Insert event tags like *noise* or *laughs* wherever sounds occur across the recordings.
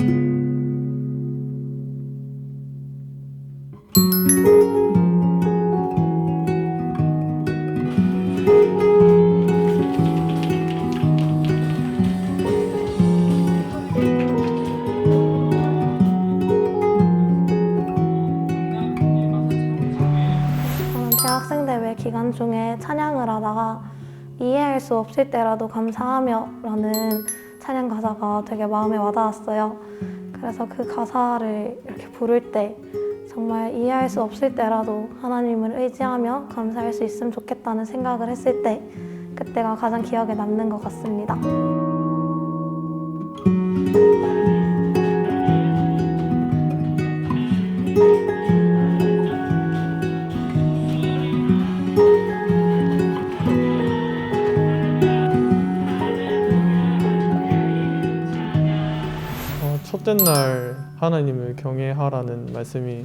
아, 학생대회 기간 중에 찬양을 하다가 이해할 수 없을 때라도 감사하며라는 찬양 가사가 되게 마음에 와닿았어요. 그래서 그 가사를 이렇게 부를 때 정말 이해할 수 없을 때라도 하나님을 의지하며 감사할 수 있으면 좋겠다는 생각을 했을 때 그때가 가장 기억에 남는 것 같습니다. 첫째 날 하나님을 경외하라는 말씀이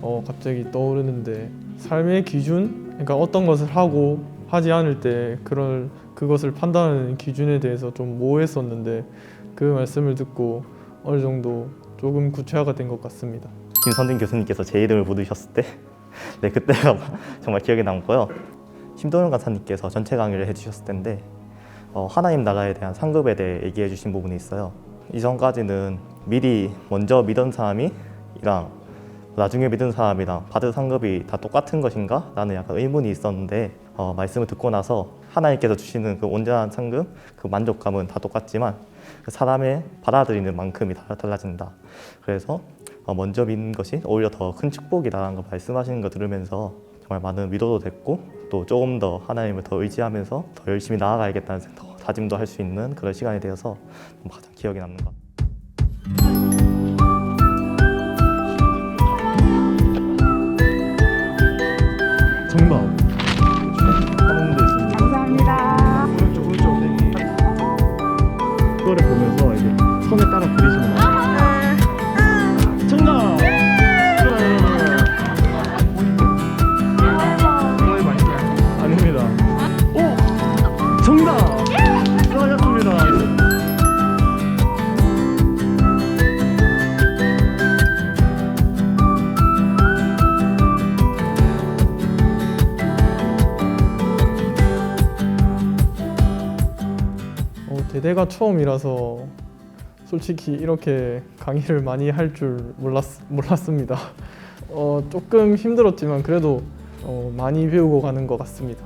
어, 갑자기 떠오르는데 삶의 기준, 그러니까 어떤 것을 하고 하지 않을 때 그런 그것을 판단하는 기준에 대해서 좀 모호했었는데 그 말씀을 듣고 어느 정도 조금 구체화가 된 것 같습니다. 김선진 교수님께서 제 이름을 부르셨을 때, *laughs* 네 그때가 *laughs* 정말 기억에 남고요. 심도영 간사님께서 전체 강의를 해주셨을 텐데 어, 하나님 나라에 대한 상급에 대해 얘기해 주신 부분이 있어요. 이전까지는 미리 먼저 믿은 사람이랑 나중에 믿은 사람이랑 받을 상급이 다 똑같은 것인가? 라는 약간 의문이 있었는데 어, 말씀을 듣고 나서 하나님께서 주시는 그 온전한 상급, 그 만족감은 다 똑같지만 그 사람의 받아들이는 만큼이 다 달라진다. 그래서 어, 먼저 믿는 것이 오히려 더 큰 축복이다라는 거 말씀하시는 거 들으면서 정말 많은 위로도 됐고 또 조금 더 하나님을 더 의지하면서 더 열심히 나아가야겠다는 생- 더 다짐도 할 수 있는 그런 시간이 되어서 가장 기억에 남는 것 같아요. 그거를 보면서 이제 손에 따라 그리시면 돼요. 어, 대대가 처음이라서 솔직히 이렇게 강의를 많이 할 줄 몰랐, 몰랐습니다. 어, 조금 힘들었지만 그래도 어, 많이 배우고 가는 것 같습니다.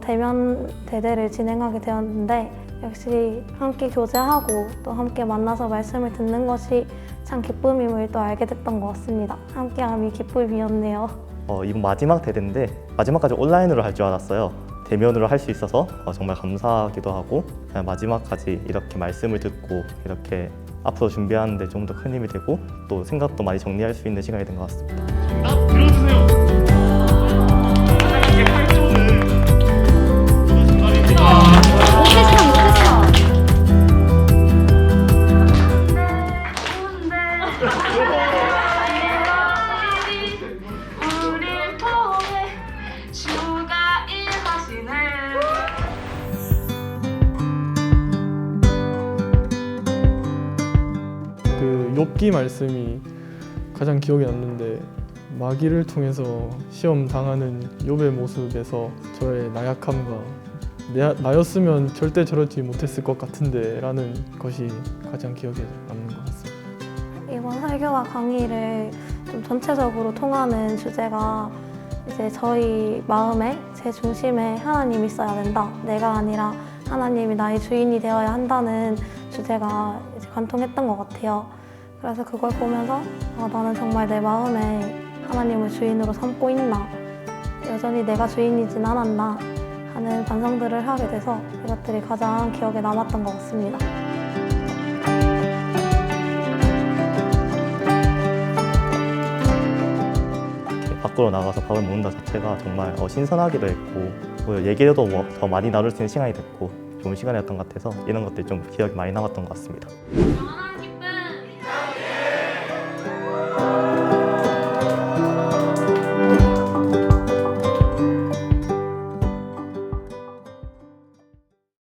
대면 대대를 진행하게 되었는데 역시 함께 교제하고 또 함께 만나서 말씀을 듣는 것이 참 기쁨임을 또 알게 됐던 것 같습니다. 함께함이 기쁨이었네요. 어, 이번 마지막 대회인데 마지막까지 온라인으로 할 줄 알았어요. 대면으로 할 수 있어서 어, 정말 감사하기도 하고 그냥 마지막까지 이렇게 말씀을 듣고 이렇게 앞으로 준비하는데 좀 더 큰 힘이 되고 또 생각도 많이 정리할 수 있는 시간이 된 것 같습니다. 우릴 욥기 말씀이 가장 기억에 남는데 마귀를 통해서 시험 당하는 욥의 모습에서 저의 나약함과 내, 나였으면 절대 저러지 못했을 것 같은데라는 것이 가장 기억에 남는 것 같습니다. 이번 설교와 강의를 좀 전체적으로 통하는 주제가 이제 저희 마음에 제 중심에 하나님이 있어야 된다. 내가 아니라 하나님이 나의 주인이 되어야 한다는 주제가 관통했던 것 같아요. 그래서 그걸 보면서 아, 나는 정말 내 마음에 하나님을 주인으로 삼고 있나 여전히 내가 주인이진 않았나 하는 반성들을 하게 돼서 이것들이 가장 기억에 남았던 것 같습니다. 밖으로 나가서 밥을 먹는다 자체가 정말 어, 신선하기도 했고 뭐 얘기도 뭐더 많이 나눌 수 있는 시간이 됐고 좋은 시간이었던 것 같아서 이런 것들이 좀 기억이 많이 남았던 것 같습니다.